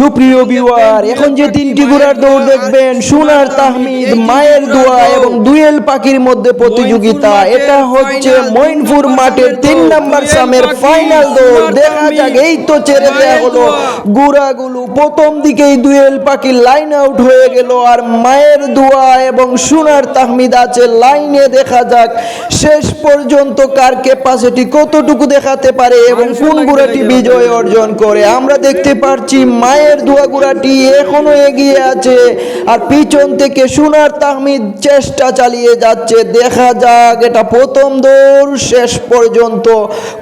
সুপ্রিয় বিওয়ার এখন যে তিনটি ঘোড়ার দৌড় দেখবেন, সোনার তাহমিদ, মায়ের দোয়া এবং দুয়েল পাখির মধ্যে প্রতিযোগিতা। এটা হচ্ছে মইনপুর মাঠের তিন নাম্বার সামের ফাইনাল দৌড়। দেখা যাক, এই তো ছেড়ে দেওয়া হলো। গুড়াগুলো প্রথম দিকেই দুয়েল পাখি লাইন আউট হয়ে গেল আর মায়ের দোয়া এবং সোনার তাহমিদ আছে লাইনে দেখা যাক, শেষ পর্যন্ত কার ক্যাপাসিটি কতটুকু দেখাতে পারে এবং কোন গুড়াটি বিজয় অর্জন করে। আমরা দেখতে পারছি মায়ের দোয়া গুড়াটি এখনও এগিয়ে আছে। আর পিছন থেকে সোনার তাহমিদ চেষ্টা চালিয়ে যাচ্ছে। দেখা যাক, এটা প্রথম দৌড়, শেষ পর্যন্ত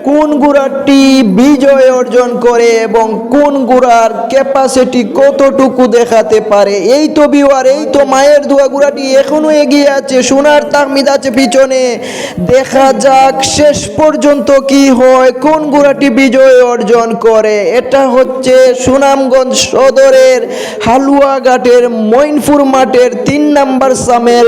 কোন গুড়াটি বিজয় অর্জন করে এবং কোন গুড়ার ক্যাপাসিটি কতটুকু দেখাতে পারে। এই তো বিওয়ার এই তো মায়ের দোয়া, গুড়াটি এখনও এগিয়ে আছে, সোনার তাহমিদ আছে পিছনে। দেখা যাক, শেষ পর্যন্ত কি হয়, কোন গুড়াটি বিজয় অর্জন করে। এটা হচ্ছে সুনামগঞ্জ সদরের হালুয়াঘাটের মইনপুর মাঠের তিন নাম্বার সামের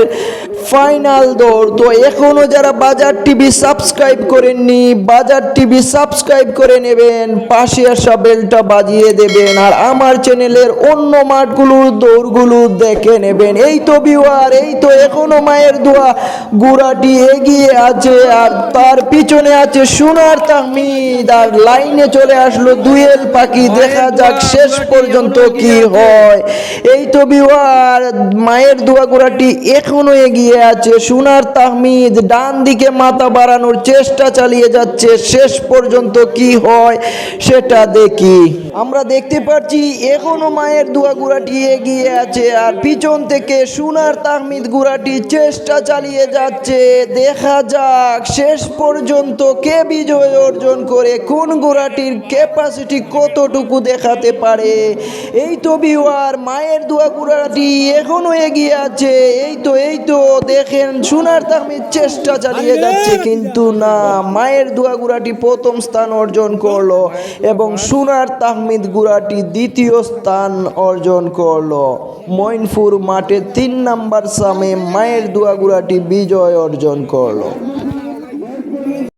ফাইনাল দৌড়। তো এখনও যারা বাজার টিভি সাবস্ক্রাইব করেননি, বাজার টিভি সাবস্ক্রাইব করে নেবেন, পাশে আসা বেলটা বাজিয়ে দেবেন, আর আমার চ্যানেলের অন্য মাঠগুলোর দৌড়গুলো দেখে নেবেন। এই তো বিওয়ার এই তো এখনও মায়ের দোয়া। গুড়াটি এগিয়ে আছে, আর তার পিছনে আছে সোনার তাহমিদ, আর লাইনে চলে আসলো দুয়েল পাখি। দেখা যাক শেষ পর্যন্ত কি হয়। এই তো বিওয়ার মায়ের দোয়া গুড়াটি এখনও এগিয়ে আছে, সোনার তাহমিদ, ডান দিকে মাথা বাড়ানোর চেষ্টা চালিয়ে যাচ্ছে, শেষ পর্যন্ত কি হয় সেটা দেখি। আমরা দেখতে পাচ্ছি এখনও মায়ের দোয়া গুড়াটি এগিয়ে আছে, আর পিছন থেকে সোনার তাহমিদ গুড়াটি চেষ্টা চালিয়ে যাচ্ছে। দেখা যাক, শেষ পর্যন্ত কে বিজয় অর্জন করে, কোন ঘোড়াটির ক্যাপাসিটি কতটুকু দেখাতে পারে? এই তো বিওয়ার মায়ের দোয়া ঘোড়াটি এখনও এগিয়ে আছে, এই তো এই তো দেখেন সোনার দামি চেষ্টা চালিয়ে যাচ্ছে কিন্তু না মায়ের দোয়া গুড়াটি প্রথম স্থান অর্জন করল এবং সোনার তাহমিদ গুড়াটি দ্বিতীয় স্থান অর্জন করল। মইনপুর মাঠে তিন নাম্বার সামে মায়ের দোয়া গুড়াটি বিজয় অর্জন করল।